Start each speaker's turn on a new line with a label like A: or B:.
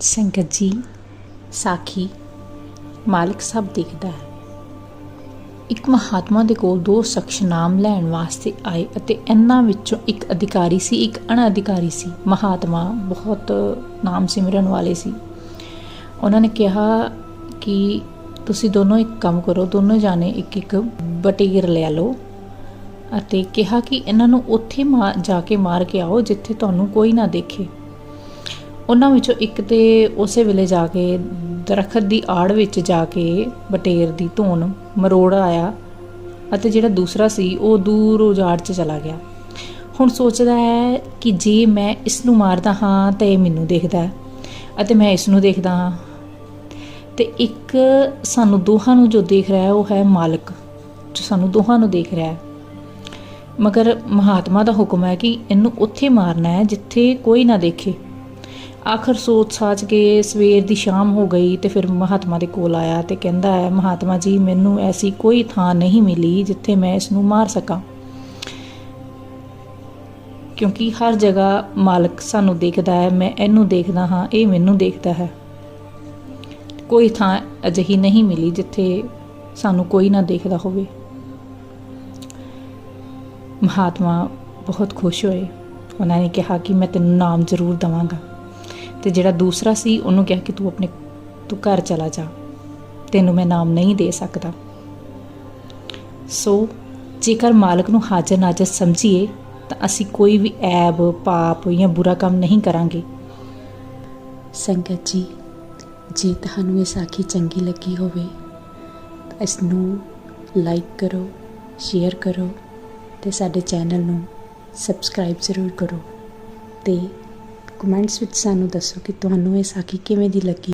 A: ਸੰਗਤ ਜੀ, ਸਾਖੀ, ਮਾਲਕ ਸਭ ਦੇਖਦਾ ਹੈ। ਇੱਕ ਮਹਾਤਮਾ ਦੇ ਕੋਲ ਦੋ ਸ਼ਖਸ ਨਾਮ ਲੈਣ ਵਾਸਤੇ ਆਏ ਅਤੇ ਇਹਨਾਂ ਵਿੱਚੋਂ ਇੱਕ ਅਧਿਕਾਰੀ ਸੀ, ਇੱਕ ਅਣਅਧਿਕਾਰੀ ਸੀ। ਮਹਾਤਮਾ ਬਹੁਤ ਨਾਮ ਸਿਮਰਨ ਵਾਲੇ ਸੀ। ਉਹਨਾਂ ਨੇ ਕਿਹਾ ਕਿ ਤੁਸੀਂ ਦੋਨੋਂ ਇੱਕ ਕੰਮ ਕਰੋ, ਦੋਨੋਂ ਜਾਣੇ ਇੱਕ ਇੱਕ ਬਟੀਰ ਲੈ ਲਓ ਅਤੇ ਕਿਹਾ ਕਿ ਇਹਨਾਂ ਨੂੰ ਉੱਥੇ ਮਾ- ਜਾ ਕੇ ਮਾਰ ਕੇ ਆਓ, ਜਿੱਥੇ ਤੁਹਾਨੂੰ ਕੋਈ ਨਾ ਦੇਖੇ। ਉਹਨਾਂ ਵਿੱਚੋਂ ਇੱਕ ਤੇ ਉਸੇ ਵੇਲੇ ਜਾ ਕੇ, ਦਰਖਤ ਦੀ ਆੜ ਵਿੱਚ ਜਾ ਕੇ ਬਟੇਰ ਦੀ ਧੋਣ ਮਰੋੜ ਆਇਆ ਅਤੇ ਜਿਹੜਾ ਦੂਸਰਾ ਸੀ, ਉਹ ਦੂਰ ਉਜਾੜ 'ਚ ਚਲਾ ਗਿਆ। ਹੁਣ ਸੋਚਦਾ ਹੈ ਕਿ ਜੇ ਮੈਂ ਇਸ ਨੂੰ ਮਾਰਦਾ ਹਾਂ ਤਾਂ ਇਹ ਮੈਨੂੰ ਦੇਖਦਾ ਹੈ ਅਤੇ ਮੈਂ ਇਸ ਨੂੰ ਦੇਖਦਾ ਹਾਂ। ਤੇ ਇੱਕ ਸਾਨੂੰ ਦੋਹਾਂ ਨੂੰ ਜੋ ਦੇਖ ਰਿਹਾ ਹੈ, ਉਹ ਹੈ ਮਾਲਕ, ਜੋ ਸਾਨੂੰ ਦੋਹਾਂ ਨੂੰ ਦੇਖ ਰਿਹਾ ਹੈ। ਮਗਰ ਮਹਾਤਮਾ ਦਾ ਹੁਕਮ ਹੈ ਕਿ ਇਹਨੂੰ ਉੱਥੇ ਮਾਰਨਾ ਹੈ ਜਿੱਥੇ ਕੋਈ ਨਾ ਦੇਖੇ। ਆਖਰ ਸੋਚ ਸਾਚ ਕੇ ਸਵੇਰ ਦੀ ਸ਼ਾਮ ਹੋ ਗਈ ਤੇ ਫਿਰ ਮਹਾਤਮਾ ਦੇ ਕੋਲ ਆਇਆ ਤੇ ਕਹਿੰਦਾ ਹੈ, ਮਹਾਤਮਾ ਜੀ, ਮੈਨੂੰ ਐਸੀ ਕੋਈ ਥਾਂ ਨਹੀਂ ਮਿਲੀ ਜਿੱਥੇ ਮੈਂ ਇਸ ਨੂੰ ਮਾਰ ਸਕਾਂ। ਕਿਉਂਕਿ ਹਰ ਜਗ੍ਹਾ ਮਾਲਕ ਸਾਨੂੰ ਦੇਖਦਾ ਹੈ, ਮੈਂ ਇਹਨੂੰ ਦੇਖਦਾ ਹਾਂ, ਇਹ ਮੈਨੂੰ ਦੇਖਦਾ ਹੈ। ਕੋਈ ਥਾਂ ਅਜਿਹੀ ਨਹੀਂ ਮਿਲੀ ਜਿੱਥੇ ਸਾਨੂੰ ਕੋਈ ਨਾ ਦੇਖਦਾ ਹੋਵੇ। ਮਹਾਤਮਾ ਬਹੁਤ ਖੁਸ਼ ਹੋਏ। ਉਹਨਾਂ ਨੇ ਕਿਹਾ ਕਿ ਮੈਂ ਤੈਨੂੰ ਨਾਮ ਜ਼ਰੂਰ ਦਵਾਂਗਾ। ਤੇ ਜਿਹੜਾ ਦੂਸਰਾ ਸੀ, ਉਹਨੂੰ ਕਿਹਾ ਕਿ ਤੂੰ ਆਪਣੇ, ਤੂੰ ਘਰ ਚਲਾ ਜਾ। ਤੈਨੂੰ ਮੈਂ ਨਾਮ ਨਹੀਂ ਦੇ ਸਕਦਾ। ਸੋ ਜੇਕਰ ਮਾਲਕ ਨੂੰ ਹਾਜ਼ਰ ਨਾਜ਼ਰ ਸਮਝੀਏ, ਤਾਂ ਅਸੀਂ ਕੋਈ ਵੀ ਐਬ, ਪਾਪ ਜਾਂ ਬੁਰਾ ਕੰਮ ਨਹੀਂ ਕਰਾਂਗੇ।
B: ਸੰਗਤ ਜੀ, ਜੇ ਤੁਹਾਨੂੰ ਇਹ ਸਾਖੀ ਚੰਗੀ ਲੱਗੀ ਹੋਵੇ, ਤਾਂ ਇਸ ਨੂੰ ਲਾਈਕ ਕਰੋ ਸ਼ੇਅਰ ਕਰੋ ਤੇ ਸਾਡੇ ਚੈਨਲ ਨੂੰ ਸਬਸਕ੍ਰਾਈਬ ਜ਼ਰੂਰ ਕਰੋ ਤੇ ਕਮੈਂਟਸ ਵਿੱਚ ਸਾਨੂੰ ਦੱਸੋ ਕਿ ਤੁਹਾਨੂੰ ਇਹ ਸਾਖੀ ਕਿਵੇਂ ਦੀ ਲੱਗੀ?